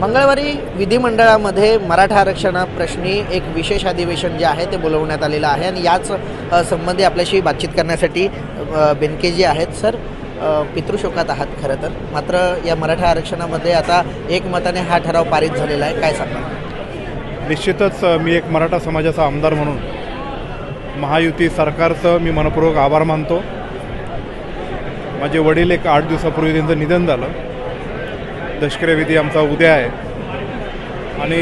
मंगळवारी विधिमंडळामध्ये मराठा आरक्षणाप्रश्नी एक विशेष अधिवेशन जे आहे ते बोलवण्यात आलेलं आहे आणि याच संबंधी आपल्याशी बातचीत करण्यासाठी अ, बेनकेजी आहेत. सर पितृशोकात आहात खरं तर. मात्र या मराठा आरक्षणामध्ये आता एकमताने हा ठराव पारित झालेला आहे. काय सांगणार निश्चितच मी एक मराठा समाजाचा आमदार म्हणून महायुती सरकारचं मी मनपूर्वक आभार मानतो. माझे वडील एक आठ दिवसापूर्वी त्यांचं निधन झालं. दशकरे विधी आमचा उद्या आहे. आणि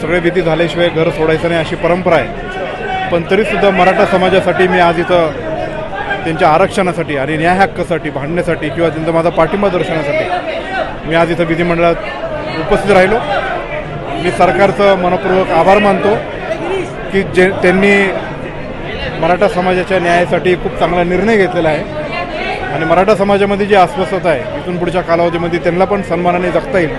सगळे विधी झाल्याशिवाय घर सोडायचं नाही अशी परंपरा आहे. पण तरीसुद्धा मराठा समाजासाठी मी आज इथं त्यांच्या आरक्षणासाठी आणि न्याय हक्कासाठी भांडण्यासाठी किंवा त्यांचा माझा पाठिंबा दर्शनासाठी मी आज इथं विधिमंडळात उपस्थित राहिलो. मी सरकारचं मनपूर्वक आभार मानतो की जे त्यांनी मराठा समाजाच्या न्यायासाठी खूप चांगला निर्णय घेतलेला आहे. आणि मराठा समाजामध्ये जी अस्वस्थता आहे इथून पुढच्या कालावधीमध्ये त्यांना पण सन्मानाने जगता येईल.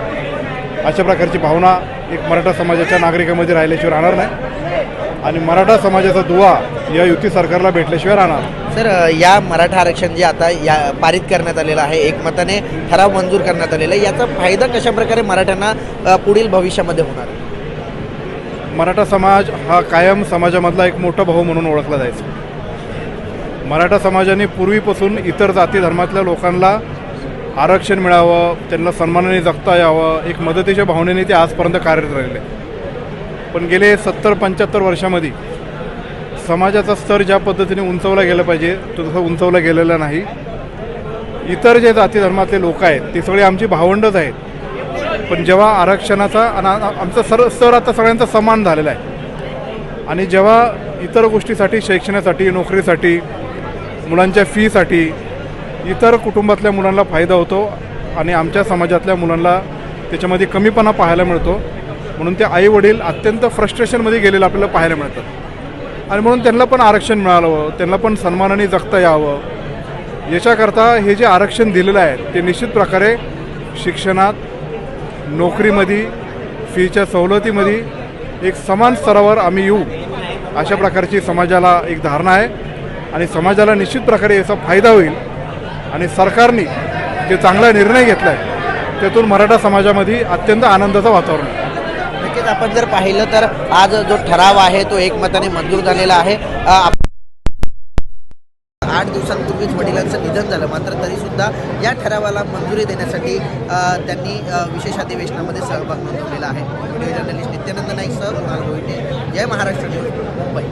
अशा प्रकारची भावना एक मराठा समाजाच्या नागरिकांमध्ये राहिल्याशिवाय राहणार नाही. आणि मराठा समाजाचा दुवा या युती सरकारला भेटल्याशिवाय राहणार. सर या मराठा आरक्षण जे आता या पारित करण्यात आलेलं आहे एकमताने ठराव मंजूर करण्यात आलेला आहे याचा फायदा कशाप्रकारे मराठ्यांना पुढील भविष्यामध्ये होणार? मराठा समाज हा कायम समाजामधला एक मोठा भाऊ म्हणून ओळखला जायचा. मराठा समाजाने पूर्वीपासून इतर जाती धर्मातल्या लोकांना आरक्षण मिळावं त्यांना सन्मानाने जगता यावं एक मदतीच्या भावनेने ते आजपर्यंत कार्यरत राहिले. पण गेले सत्तर पंच्याहत्तर वर्षामध्ये समाजाचा स्तर ज्या पद्धतीने उंचवला गेला पाहिजे तो तसा उंचवला गेलेला नाही. इतर जे जाती धर्मातले लोक आहेत ते सगळे आमची भावंडच आहेत. पण जेव्हा आरक्षणाचा आणि आमचा सर स्तर आता सगळ्यांचा समान झालेला आहे. आणि जेव्हा इतर गोष्टीसाठी शैक्षणासाठी नोकरीसाठी मुलांच्या फीसाठी इतर कुटुंबातल्या मुलांना फायदा होतो आणि आमच्या समाजातल्या मुलांना त्याच्यामध्ये कमीपणा पाहायला मिळतो. म्हणून ते आई वडील अत्यंत फ्रस्ट्रेशनमध्ये गेलेलं आपल्याला पाहायला मिळतं आणि म्हणून त्यांना पण आरक्षण मिळालं त्यांना पण सन्मानाने जगता यावं. याच्याकरता हे जे आरक्षण दिलेलं आहे ते निश्चित प्रकारे शिक्षणात नोकरीमध्ये फीच्या सवलतीमध्ये एक समान स्तरावर आम्ही येऊ अशा प्रकारची समाजाला एक धारणा आहे. आणि समाजाला निश्चित प्रकारे याचा फायदा होईल. आणि सरकारने जे चांगला निर्णय घेतला आहे त्यातून मराठा समाजामध्ये अत्यंत आनंदाचं वातावरण आहे. नक्कीच आपण जर पाहिलं तर आज जो ठराव आहे तो एकमताने मंजूर झालेला आहे. आठ दिवसांपूर्वीच वडिलांचं निधन झालं मात्र तरीसुद्धा या ठरावाला मंजुरी देण्यासाठी त्यांनी विशेष अधिवेशनामध्ये सहभाग नोंदवलेला आहे. व्हिडिओ जर्नलिस्ट नित्यानंद नाईक सह कुणाल गोविटे जय महाराष्ट्र न्यूज मुंबई.